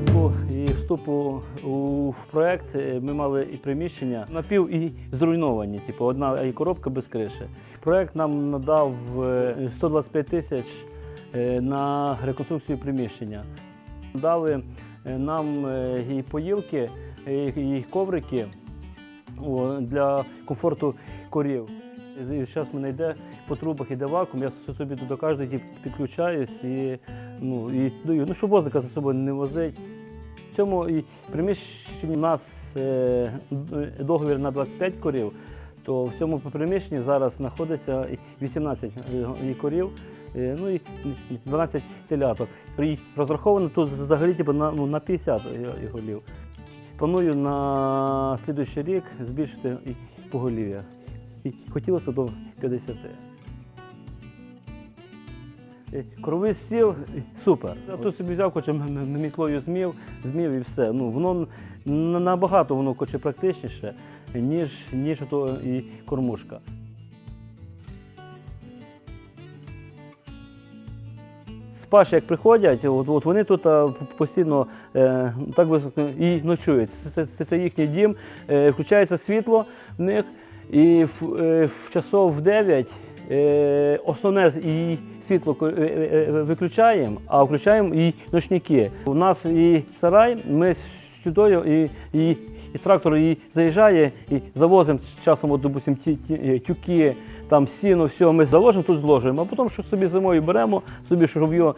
початку і вступу у проект е, ми мали і приміщення напів і зруйновані, типу одна і коробка без криші. Проект нам надав е, 125 тисяч е, на реконструкцію приміщення. Дали е, нам е, і поїлки, і коврики для комфорту корів. Зараз мене йде по трубах, йде вакуум, я собі до кожної підключаюсь і, ну, і даю, ну, щоб возика за собою не возить. В цьому і приміщенні у нас е, договір на 25 корів, то в цьому приміщенні зараз знаходиться 18 і корів, е, ну і 12 теляток. І розраховано тут взагалі типу, на, ну, на 50 голів. Планую на слідуючий рік збільшити поголів'я. І хотілося до 50. Е, Коровий сіл е, супер. Я тут собі взяв, хоче мітлою змів, змів і все. Ну, воно набагато воно хоче практичніше, ніж, ніж то і кормушка. З паші, як приходять, от, от вони тут постійно е, так високо і ночують. Це, це, це їхній дім, е, включається світло в них, і в, е, в часов в 9 е, основне і світло е, е, е, виключаємо, а включаємо і ночники. У нас і сарай, ми сюди і, і, і трактор і заїжджає, і завозимо часом, от, допустим, ті, ті, е, тюки, там сіно, все, ми заложимо, тут зложимо, а потім що собі зимою беремо, собі щоб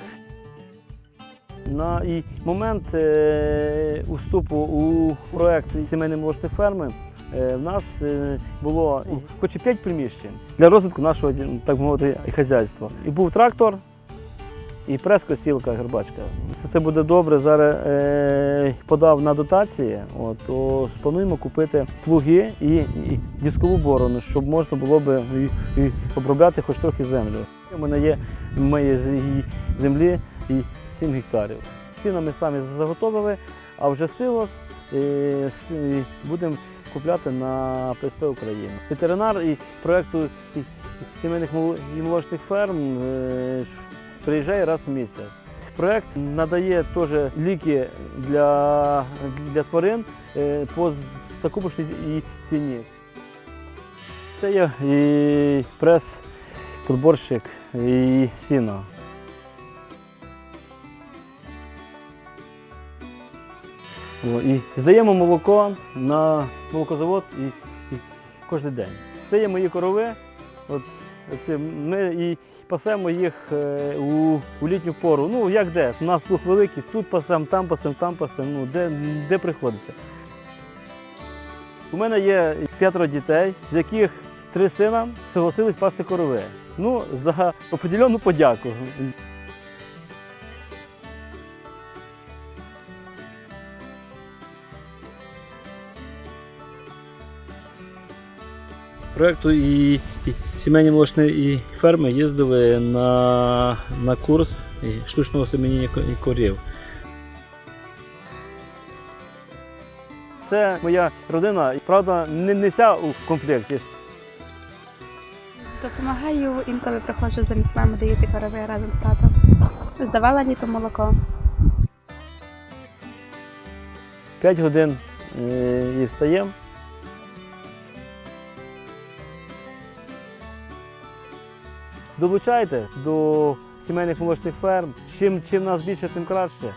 на і момент е, уступу у проект сімейної молочної ферми е, в нас е, було хоч і 5 приміщень для розвитку нашого так мовити хазяйства. І був трактор, і прес-косілка, гербачка. Це, це буде добре. Зараз е, подав на дотації. От, то плануємо купити плуги і, і дискову борону, щоб можна було би і, і обробляти хоч трохи землю. У мене є моєї землі і 7 гектарів. Сіно ми самі заготовили, а вже силос е, будемо купляти на ПСП України. Ветеринар і проєкту сімейних і молочних ферм е, приїжджає раз у місяць. Проєкт надає теж ліки для, для тварин е, по закупочній ціні. Це є і прес, подборщик і сіно. І здаємо молоко на молокозавод і, і кожен день. Це є мої корови. От, це ми і пасемо їх е, у, у літню пору. Ну як де? У нас луг великий, тут пасем, там пасем, там пасем, ну, де, де приходиться. У мене є п'ятеро дітей, з яких три сина согласились пасти корови. Ну, за определенну подяку. Проекту і, і сімейні молочні і ферми їздили на, на курс штучного семеніння і корів. Це моя родина, і, правда, не, не вся у комплекті. Допомагаю, інколи приходжу замість мами доїти корови разом з татом. Здавала літом молоко. 5 годин е, і встаємо. Долучайте до сімейних молочних ферм. Чим, чим нас більше, тим краще.